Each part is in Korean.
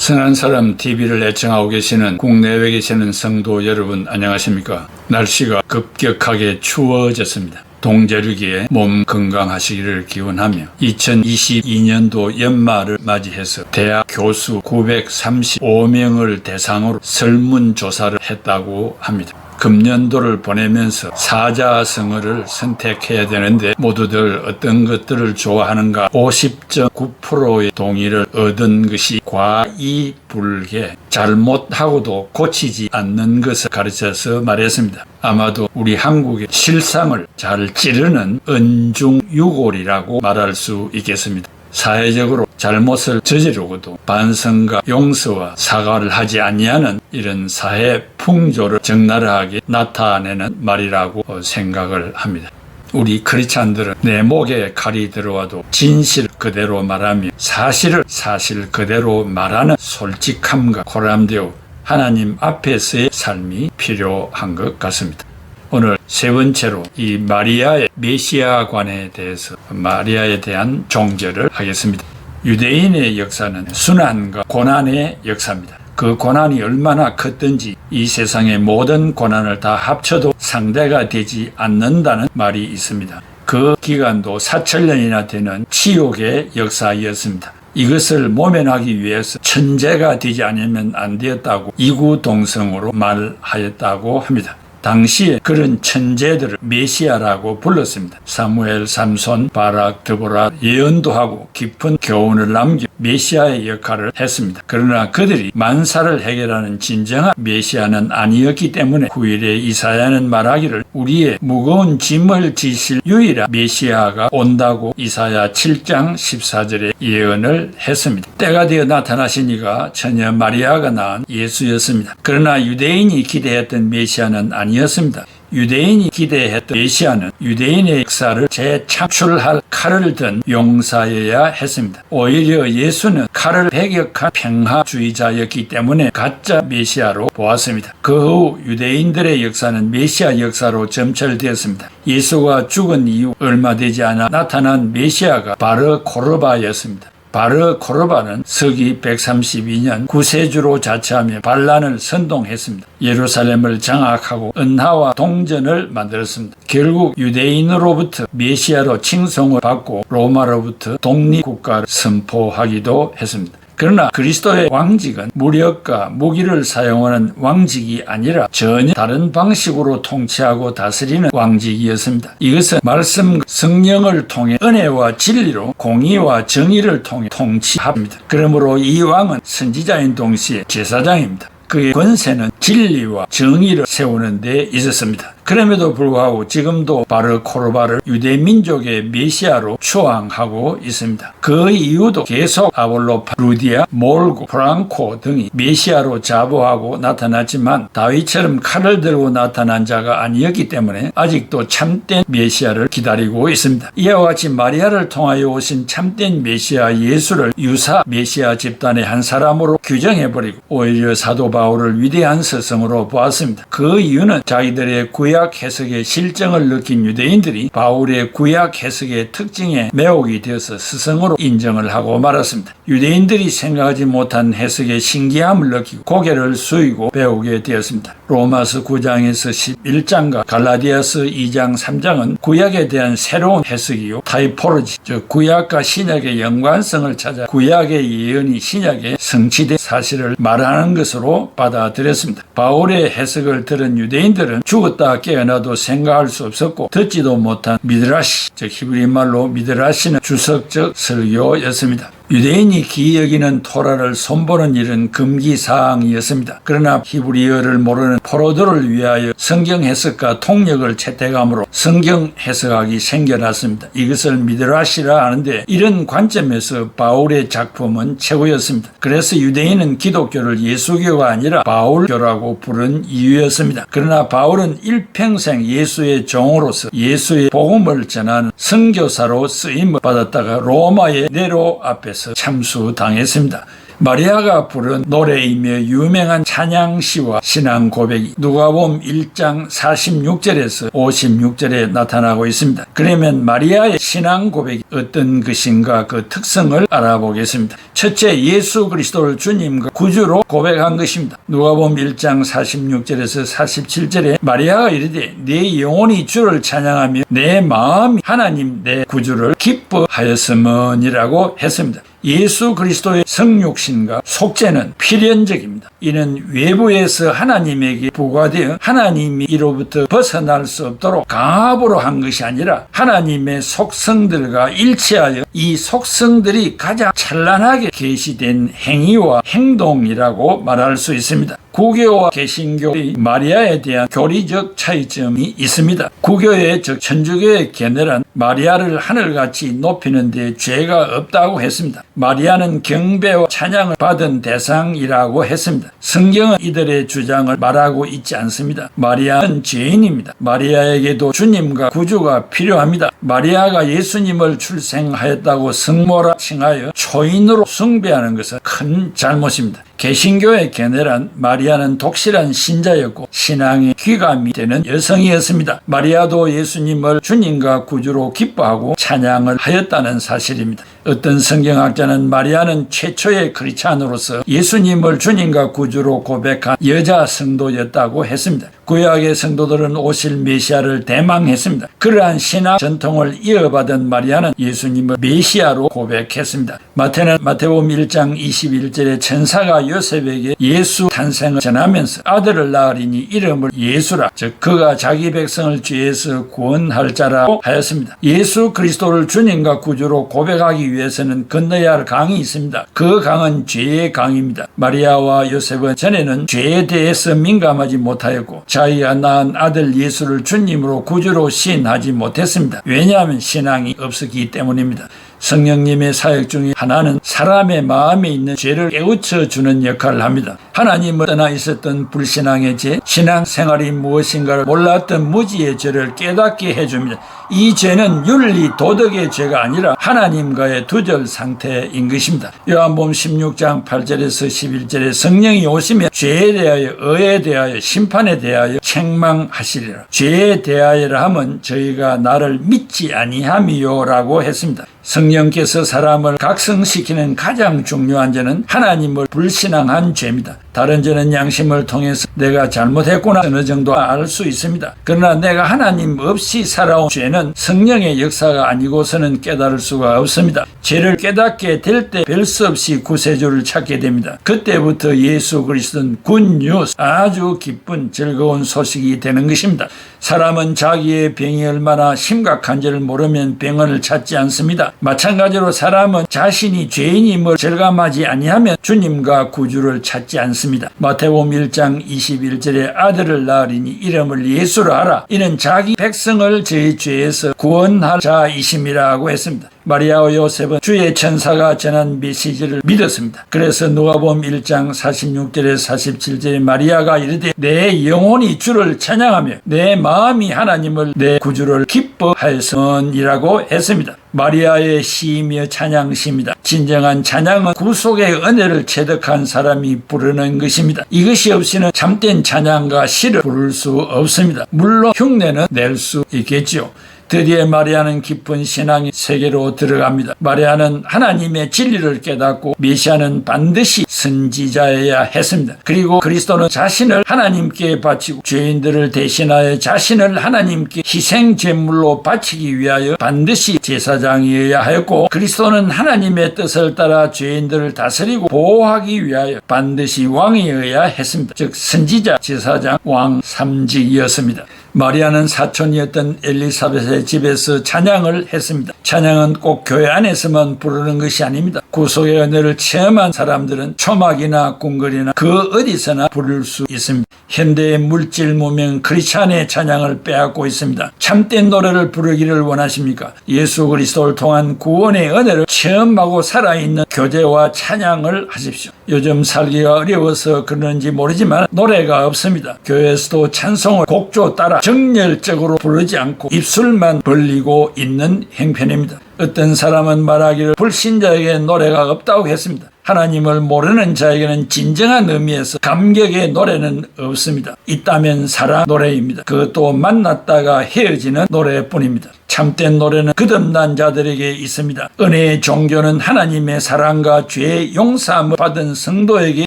선한 사람 TV를 애청하고 계시는 국내외 계시는 성도 여러분 안녕하십니까? 날씨가 급격하게 추워졌습니다. 동제류기에 몸 건강하시기를 기원하며 2022년도 연말을 맞이해서 대학 교수 935명을 대상으로 설문조사를 했다고 합니다. 금년도를 보내면서 사자성어를 선택해야 되는데 모두들 어떤 것들을 좋아하는가 50.9%의 동의를 얻은 것이 과이불개 잘못하고도 고치지 않는 것을 가르쳐서 말했습니다. 아마도 우리 한국의 실상을 잘 찌르는 은중유골이라고 말할 수 있겠습니다. 사회적으로 잘못을 저지르고도 반성과 용서와 사과를 하지 아니하는 이런 사회 풍조를 적나라하게 나타내는 말이라고 생각을 합니다. 우리 크리스찬들은 내 목에 칼이 들어와도 진실 그대로 말하며 사실을 사실 그대로 말하는 솔직함과 고람되어 하나님 앞에서의 삶이 필요한 것 같습니다. 오늘 세 번째로 이 마리아의 메시아관에 대해서 마리아에 대한 종결을 하겠습니다. 유대인의 역사는 순환과 고난의 역사입니다. 그 고난이 얼마나 컸든지 이 세상의 모든 고난을 다 합쳐도 상대가 되지 않는다는 말이 있습니다. 그 기간도 4천년이나 되는 치욕의 역사였습니다. 이것을 모면하기 위해서 천재가 되지 않으면 안 되었다고 이구동성으로 말하였다고 합니다. 당시에 그런 천재들을 메시아라고 불렀습니다. 사무엘, 삼손, 바락, 드보라 예언도 하고 깊은 교훈을 남겨 메시아의 역할을 했습니다. 그러나 그들이 만사를 해결하는 진정한 메시아는 아니었기 때문에 후일에 이사야는 말하기를 우리의 무거운 짐을 지실 유일한 메시아가 온다고 이사야 7장 14절에 예언을 했습니다. 때가 되어 나타나신 이가 처녀 마리아가 낳은 예수였습니다. 그러나 유대인이 기대했던 메시아는 아니 아니었습니다. 유대인이 기대했던 메시아는 유대인의 역사를 재창출할 칼을 든 용사여야 했습니다. 오히려 예수는 칼을 배격한 평화주의자였기 때문에 가짜 메시아로 보았습니다. 그 후 유대인들의 역사는 메시아 역사로 점철되었습니다. 예수가 죽은 이후 얼마 되지 않아 나타난 메시아가 바르 코르바였습니다. 바르 코르바는 서기 132년 구세주로 자처하며 반란을 선동했습니다. 예루살렘을 장악하고 은하와 동전을 만들었습니다. 결국 유대인으로부터 메시아로 칭송을 받고 로마로부터 독립국가를 선포하기도 했습니다. 그러나 그리스도의 왕직은 무력과 무기를 사용하는 왕직이 아니라 전혀 다른 방식으로 통치하고 다스리는 왕직이었습니다. 이것은 말씀 성령을 통해 은혜와 진리로 공의와 정의를 통해 통치합니다. 그러므로 이 왕은 선지자인 동시에 제사장입니다. 그의 권세는 진리와 정의를 세우는 데 있었습니다. 그럼에도 불구하고 지금도 바르 코르바를 유대 민족의 메시아로 추앙하고 있습니다. 그 이유도 계속 아볼로파, 루디아, 몰고, 프랑코 등이 메시아로 자부하고 나타났지만 다윗처럼 칼을 들고 나타난 자가 아니었기 때문에 아직도 참된 메시아를 기다리고 있습니다. 이와 같이 마리아를 통하여 오신 참된 메시아 예수를 유사 메시아 집단의 한 사람으로 규정해버리고 오히려 사도 바울을 위대한 스승으로 보았습니다. 그 이유는 자기들의 구약 해석의 실정을 느낀 유대인들이 바울의 구약 해석의 특징에 매혹이 되어서 스승으로 인정을 하고 말았습니다. 유대인들이 생각하지 못한 해석의 신기함을 느끼고 고개를 숙이고 배우게 되었습니다. 로마서 9장에서 11장과 갈라디아서 2장 3장은 구약에 대한 새로운 해석이요 타이포로지 즉 구약과 신약의 연관성을 찾아 구약의 예언이 신약에 성취된 사실을 말하는 것으로 받아들였습니다. 바울의 해석을 들은 유대인들은 죽었다 깨어나도 생각할 수 없었고 듣지도 못한 미드라시 즉 히브리 말로 미드라시는 주석적 설교였습니다. 유대인이 기여기는 토라를 손보는 일은 금기 사항이었습니다. 그러나 히브리어를 모르는 포로들을 위하여 성경 해석과 통역을 채택함으로 성경 해석학이 생겨났습니다. 이것을 미드라시라 하는데 이런 관점에서 바울의 작품은 최고였습니다. 그래서 유대인은 기독교를 예수교가 아니라 바울교라고 부른 이유였습니다. 그러나 바울은 일평생 예수의 종으로서 예수의 복음을 전하는 선교사로 쓰임을 받았다가 로마의 네로 앞에서 참수당했습니다. 마리아가 부른 노래이며 유명한 찬양시와 신앙 고백이 누가복음 1장 46절에서 56절에 나타나고 있습니다. 그러면 마리아의 신앙 고백이 어떤 것인가 그 특성을 알아보겠습니다. 첫째 예수 그리스도를 주님과 구주로 고백한 것입니다. 누가복음 1장 46절에서 47절에 마리아가 이르되 내 영혼이 주를 찬양하며 내 마음이 하나님 내 구주를 기뻐하였음이라고 했습니다. 예수 그리스도의 성육신과 속죄는 필연적입니다. 이는 외부에서 하나님에게 부과되어 하나님이 이로부터 벗어날 수 없도록 강압으로 한 것이 아니라 하나님의 속성들과 일치하여 이 속성들이 가장 찬란하게 계시된 행위와 행동이라고 말할 수 있습니다. 구교와 개신교의 마리아에 대한 교리적 차이점이 있습니다. 구교의 즉 천주교의 견해란 마리아를 하늘같이 높이는 데 죄가 없다고 했습니다. 마리아는 경배와 찬양을 받은 대상이라고 했습니다. 성경은 이들의 주장을 말하고 있지 않습니다. 마리아는 죄인입니다. 마리아에게도 주님과 구주가 필요합니다. 마리아가 예수님을 출생하였다고 성모라 칭하여 초인으로 숭배하는 것은 큰 잘못입니다. 개신교의 견해란 마리아는 독실한 신자였고 신앙의 귀감이 되는 여성이었습니다. 마리아도 예수님을 주님과 구주로 기뻐하고 찬양을 하였다는 사실입니다. 어떤 성경학자는 마리아는 최초의 크리스찬으로서 예수님을 주님과 구주로 고백한 여자 성도였다고 했습니다. 구약의 성도들은 오실 메시아를 대망했습니다. 그러한 신앙 전통을 이어받은 마리아는 예수님을 메시아로 고백했습니다. 마태는 마태복음 1장 21절에 천사가 요셉에게 예수 탄생을 전하면서 아들을 낳으리니 이름을 예수라 즉 그가 자기 백성을 죄에서 구원할 자라고 하였습니다. 예수 그리스도를 주님과 구주로 고백하기 위해서는 건너야 할 강이 있습니다. 그 강은 죄의 강입니다. 마리아와 요셉은 전에는 죄에 대해서 민감하지 못하였고 자기가 낳은 아들 예수를 주님으로 구주로 시인하지 못했습니다. 왜냐하면 신앙이 없었기 때문입니다. 성령님의 사역 중에 하나는 사람의 마음에 있는 죄를 깨우쳐 주는 역할을 합니다. 하나님을 떠나 있었던 불신앙의 죄, 신앙 생활이 무엇인가를 몰랐던 무지의 죄를 깨닫게 해줍니다. 이 죄는 윤리, 도덕의 죄가 아니라 하나님과의 두절 상태인 것입니다. 요한복음 16장 8절에서 11절에 성령이 오시면 죄에 대하여, 의에 대하여, 심판에 대하여 책망하시리라. 죄에 대하여라 하면 저희가 나를 믿지 아니함이요라고 했습니다. 성령께서 사람을 각성시키는 가장 중요한 죄는 하나님을 불신앙한 죄입니다. 다른 죄는 양심을 통해서 내가 잘못했구나 어느 정도 알 수 있습니다. 그러나 내가 하나님 없이 살아온 죄는 성령의 역사가 아니고서는 깨달을 수가 없습니다. 죄를 깨닫게 될 때 별 수 없이 구세주를 찾게 됩니다. 그때부터 예수 그리스도는 굿뉴스 아주 기쁜 즐거운 소식이 되는 것입니다. 사람은 자기의 병이 얼마나 심각한지를 모르면 병원을 찾지 않습니다. 마찬가지로 사람은 자신이 죄인임을 절감하지 아니하면 주님과 구주를 찾지 않습니다. 마태복음 1장 21절에 아들을 낳으리니 이름을 예수라 하라. 이는 자기 백성을 저희 죄에서 구원할 자이심이라고 했습니다. 마리아와 요셉은 주의 천사가 전한 메시지를 믿었습니다. 그래서 누가복음 1장 46절에 47절에 마리아가 이르되 내 영혼이 주를 찬양하며 내 마음이 하나님을 내 구주를 기뻐하였음이라고 했습니다. 마리아의 시이며 찬양시입니다. 진정한 찬양은 구속의 은혜를 체득한 사람이 부르는 것입니다. 이것이 없이는 참된 찬양과 시를 부를 수 없습니다. 물론 흉내는 낼 수 있겠지요. 드디어 마리아는 깊은 신앙의 세계로 들어갑니다. 마리아는 하나님의 진리를 깨닫고 메시아는 반드시 선지자여야 했습니다. 그리고 그리스도는 자신을 하나님께 바치고 죄인들을 대신하여 자신을 하나님께 희생 제물로 바치기 위하여 반드시 제사장이어야 하였고 그리스도는 하나님의 뜻을 따라 죄인들을 다스리고 보호하기 위하여 반드시 왕이어야 했습니다. 즉 선지자, 제사장, 왕 삼직이었습니다. 마리아는 사촌이었던 엘리사벳의 집에서 찬양을 했습니다. 찬양은 꼭 교회 안에서만 부르는 것이 아닙니다. 구속의 은혜를 체험한 사람들은 초막이나 궁궐이나 그 어디서나 부를 수 있습니다. 현대의 물질 무명 크리스찬의 찬양을 빼앗고 있습니다. 참된 노래를 부르기를 원하십니까? 예수 그리스도를 통한 구원의 은혜를 체험하고 살아있는 교제와 찬양을 하십시오. 요즘 살기가 어려워서 그런지 모르지만 노래가 없습니다. 교회에서도 찬송을 곡조 따라 정열적으로 부르지 않고 입술만 벌리고 있는 행편입니다. 어떤 사람은 말하기를 불신자에게 노래가 없다고 했습니다. 하나님을 모르는 자에게는 진정한 의미에서 감격의 노래는 없습니다. 있다면 사랑 노래입니다. 그것도 만났다가 헤어지는 노래뿐입니다. 참된 노래는 거듭난 자들에게 있습니다. 은혜의 종교는 하나님의 사랑과 죄의 용서함을 받은 성도에게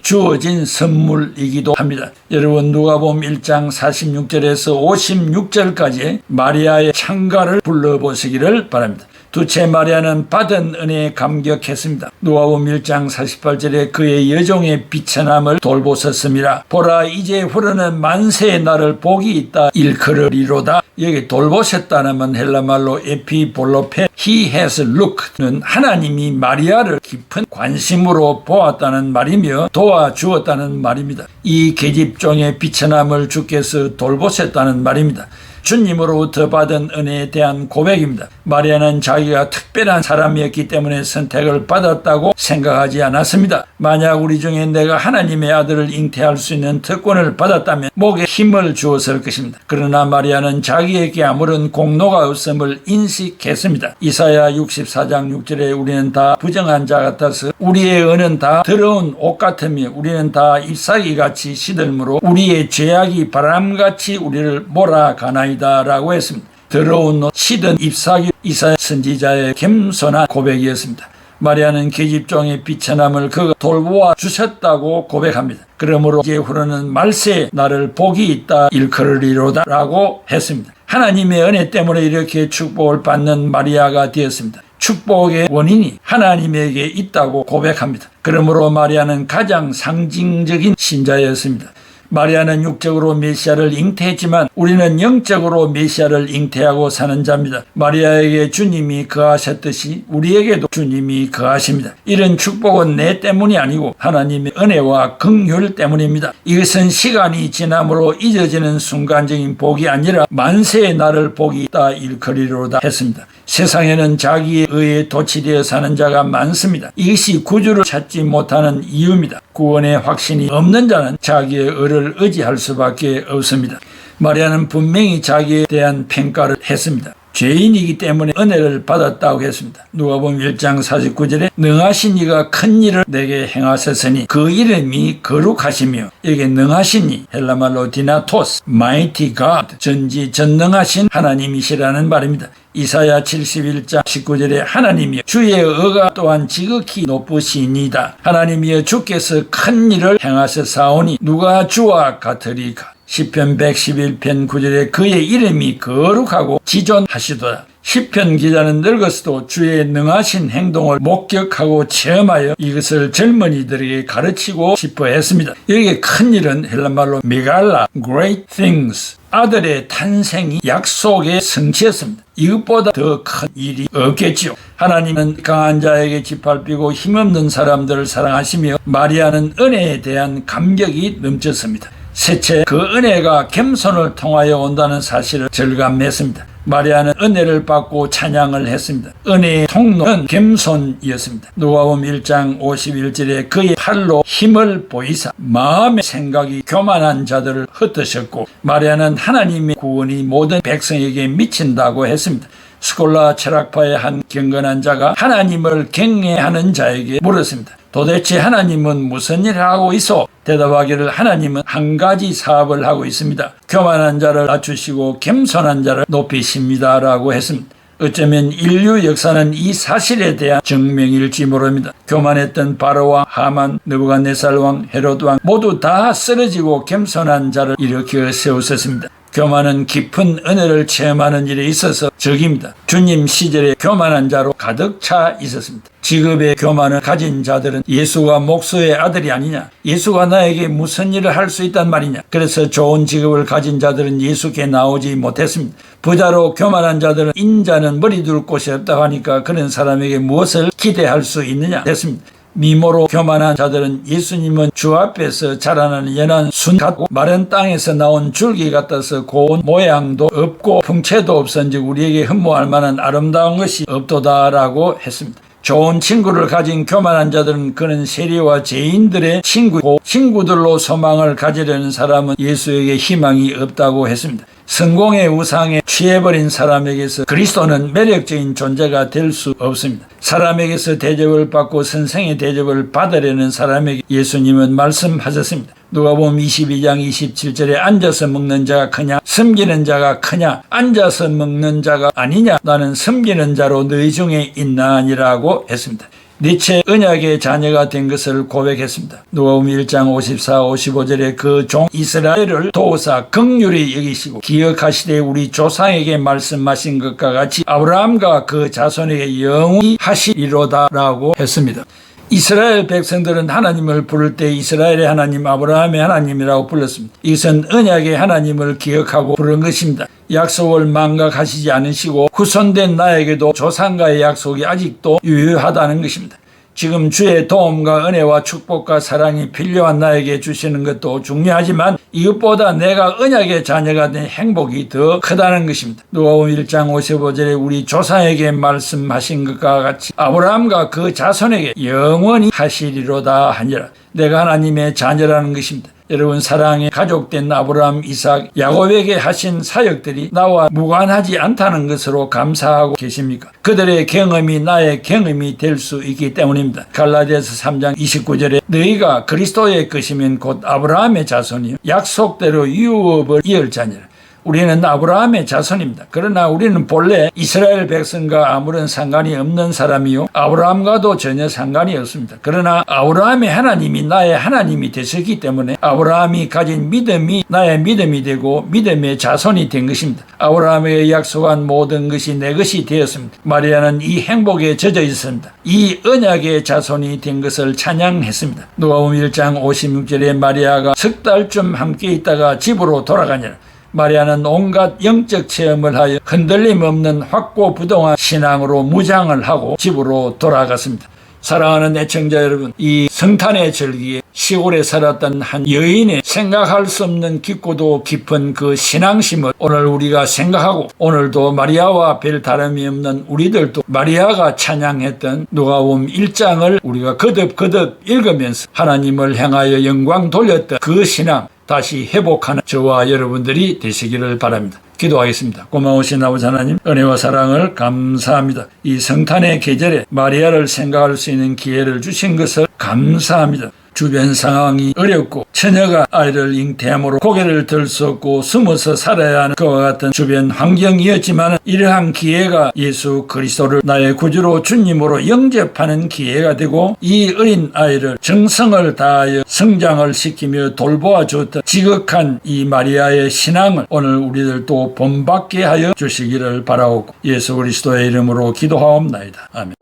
주어진 선물이기도 합니다. 여러분 누가복음 1장 46절에서 56절까지 마리아의 창가를 불러보시기를 바랍니다. 두째 마리아는 받은 은혜에 감격했습니다. 누가복음 1장 48절에 그의 여종의 비천함을 돌보셨습니다. 보라 이제 흐르는 만세의 날을 복이 있다 일컬으리로다. 여기 돌보셨다는 헬라말로 에피볼로페 he has looked는 하나님이 마리아를 깊은 관심으로 보았다는 말이며 도와주었다는 말입니다. 이 계집종의 비천함을 주께서 돌보셨다는 말입니다. 주님으로부터 받은 은혜에 대한 고백입니다. 마리아는 자기가 특별한 사람이었기 때문에 선택을 받았다고 생각하지 않았습니다. 만약 우리 중에 내가 하나님의 아들을 잉태할 수 있는 특권을 받았다면 목에 힘을 주었을 것입니다. 그러나 마리아는 자기에게 아무런 공로가 없음을 인식했습니다. 이사야 64장 6절에 우리는 다 부정한 자 같아서 우리의 은은 다 더러운 옷 같으며 우리는 다 잎사귀 같이 시들므로 우리의 죄악이 바람같이 우리를 몰아가나이 다라고 했습니다. 더러운 옷, 시든 잎사귀 이사야 선지자의 겸손한 고백이었습니다. 마리아는 계집종의 비천함을 그 돌보아 주셨다고 고백합니다. 그러므로 이제 흐르는 말세에 나를 복이 있다 일컬으리로다 라고 했습니다. 하나님의 은혜 때문에 이렇게 축복을 받는 마리아가 되었습니다. 축복의 원인이 하나님에게 있다고 고백합니다. 그러므로 마리아는 가장 상징적인 신자였습니다. 마리아는 육적으로 메시아를 잉태했지만 우리는 영적으로 메시아를 잉태하고 사는 자입니다. 마리아에게 주님이 거하셨듯이 우리에게도 주님이 거하십니다. 이런 축복은 내 때문이 아니고 하나님의 은혜와 긍휼 때문입니다. 이것은 시간이 지남으로 잊어지는 순간적인 복이 아니라 만세의 날을 복이 있다 일거리로다 했습니다. 세상에는 자기의 의에 도취되어 사는 자가 많습니다. 이것이 구주를 찾지 못하는 이유입니다. 구원의 확신이 없는 자는 자기의 의를 의지할 수밖에 없습니다. 마리아는 분명히 자기에 대한 평가를 했습니다. 죄인이기 때문에 은혜를 받았다고 했습니다. 누가 보면 1장 49절에 능하신 이가 큰 일을 내게 행하셨으니 그 이름이 거룩하시며 여기 능하신 이 헬라말로 디나토스 마이티 가 전지 전능하신 하나님이시라는 말입니다. 이사야 71장 19절에 하나님이여 주의 의가 또한 지극히 높으시니다 하나님이여 주께서 큰 일을 행하셨사오니 누가 주와 같으리까 시편 111편 9절에 그의 이름이 거룩하고 지존하시도다. 시편 기자는 늙었어도 주의 능하신 행동을 목격하고 체험하여 이것을 젊은이들에게 가르치고 싶어 했습니다. 여기에 큰 일은 헬라말로 메갈라, great things, 아들의 탄생이 약속의 성취였습니다. 이것보다 더 큰 일이 없겠지요. 하나님은 강한 자에게 짓밟히고 힘없는 사람들을 사랑하시며 마리아는 은혜에 대한 감격이 넘쳤습니다. 셋째, 그 은혜가 겸손을 통하여 온다는 사실을 절감했습니다. 마리아는 은혜를 받고 찬양을 했습니다. 은혜의 통로는 겸손이었습니다. 누가복음 1장 51절에 그의 팔로 힘을 보이사 마음의 생각이 교만한 자들을 흩으셨고 마리아는 하나님의 구원이 모든 백성에게 미친다고 했습니다. 스콜라 철학파의 한 경건한 자가 하나님을 경외하는 자에게 물었습니다. 도대체 하나님은 무슨 일을 하고 있어? 대답하기를 하나님은 한 가지 사업을 하고 있습니다. 교만한 자를 낮추시고 겸손한 자를 높이십니다. 라고 했습니다. 어쩌면 인류 역사는 이 사실에 대한 증명일지 모릅니다. 교만했던 바로와 하만, 느부갓네살 왕, 헤롯 왕 모두 다 쓰러지고 겸손한 자를 일으켜 세우셨습니다. 교만은 깊은 은혜를 체험하는 일에 있어서 적입니다. 주님 시절에 교만한 자로 가득 차 있었습니다. 직업의 교만을 가진 자들은 예수가 목수의 아들이 아니냐? 예수가 나에게 무슨 일을 할 수 있단 말이냐? 그래서 좋은 직업을 가진 자들은 예수께 나오지 못했습니다. 부자로 교만한 자들은 인자는 머리 둘 곳이 없다고 하니까 그런 사람에게 무엇을 기대할 수 있느냐? 됐습니다. 미모로 교만한 자들은 예수님은 주 앞에서 자라나는 연한 순 같고 마른 땅에서 나온 줄기 같아서 고운 모양도 없고 풍채도 없은즉 우리에게 흠모할 만한 아름다운 것이 없도다라고 했습니다. 좋은 친구를 가진 교만한 자들은 그는 세리와 죄인들의 친구고 친구들로 소망을 가지려는 사람은 예수에게 희망이 없다고 했습니다. 성공의 우상에 취해버린 사람에게서 그리스도는 매력적인 존재가 될 수 없습니다. 사람에게서 대접을 받고 선생의 대접을 받으려는 사람에게 예수님은 말씀하셨습니다. 누가 보면 22장 27절에 앉아서 먹는 자가 크냐 섬기는 자가 크냐 앉아서 먹는 자가 아니냐 나는 섬기는 자로 너희 중에 있나니라고 했습니다. 니체 언약의 자녀가 된 것을 고백했습니다. 누가복음 1장 54, 55절에 그 종 이스라엘을 도우사 극률이 여기시고 기억하시되 우리 조상에게 말씀하신 것과 같이 아브라함과 그 자손에게 영원히 하시리로다라고 했습니다. 이스라엘 백성들은 하나님을 부를 때 이스라엘의 하나님 아브라함의 하나님이라고 불렀습니다. 이것은 언약의 하나님을 기억하고 부른 것입니다. 약속을 망각하시지 않으시고 후손된 나에게도 조상과의 약속이 아직도 유효하다는 것입니다. 지금 주의 도움과 은혜와 축복과 사랑이 필요한 나에게 주시는 것도 중요하지만 이것보다 내가 언약의 자녀가 된 행복이 더 크다는 것입니다. 누가복음 1장 55절에 우리 조상에게 말씀하신 것과 같이 아브라함과 그 자손에게 영원히 하시리로다 하니라. 내가 하나님의 자녀라는 것입니다. 여러분 사랑의 가족된 아브라함, 이삭, 야곱에게 하신 사역들이 나와 무관하지 않다는 것으로 감사하고 계십니까? 그들의 경험이 나의 경험이 될 수 있기 때문입니다. 갈라디아서 3장 29절에 너희가 그리스도의 것이면 곧 아브라함의 자손이요 약속대로 유업을 이을 자니라. 우리는 아브라함의 자손입니다. 그러나 우리는 본래 이스라엘 백성과 아무런 상관이 없는 사람이요. 아브라함과도 전혀 상관이 없습니다. 그러나 아브라함의 하나님이 나의 하나님이 되셨기 때문에 아브라함이 가진 믿음이 나의 믿음이 되고 믿음의 자손이 된 것입니다. 아브라함에게 약속한 모든 것이 내 것이 되었습니다. 마리아는 이 행복에 젖어 있습니다. 이 언약의 자손이 된 것을 찬양했습니다. 누가복음 1장 56절에 마리아가 석 달쯤 함께 있다가 집으로 돌아가니라. 마리아는 온갖 영적 체험을 하여 흔들림 없는 확고 부동한 신앙으로 무장을 하고 집으로 돌아갔습니다. 사랑하는 애청자 여러분, 이 성탄의 절기에 시골에 살았던 한 여인의 생각할 수 없는 깊고도 깊은 그 신앙심을 오늘 우리가 생각하고 오늘도 마리아와 별 다름이 없는 우리들도 마리아가 찬양했던 누가복음 1장을 우리가 거듭거듭 읽으면서 하나님을 향하여 영광 돌렸던 그 신앙 다시 회복하는 저와 여러분들이 되시기를 바랍니다. 기도하겠습니다. 고마우신 아버지 하나님, 은혜와 사랑을 감사합니다. 이 성탄의 계절에 마리아를 생각할 수 있는 기회를 주신 것을 감사합니다. 주변 상황이 어렵고 처녀가 아이를 잉태함으로 고개를 들 수 없고 숨어서 살아야 하는 그와 같은 주변 환경이었지만 이러한 기회가 예수 그리스도를 나의 구주로 주님으로 영접하는 기회가 되고 이 어린 아이를 정성을 다하여 성장을 시키며 돌보아 주었던 지극한 이 마리아의 신앙을 오늘 우리들도 본받게 하여 주시기를 바라옵고 예수 그리스도의 이름으로 기도하옵나이다. 아멘.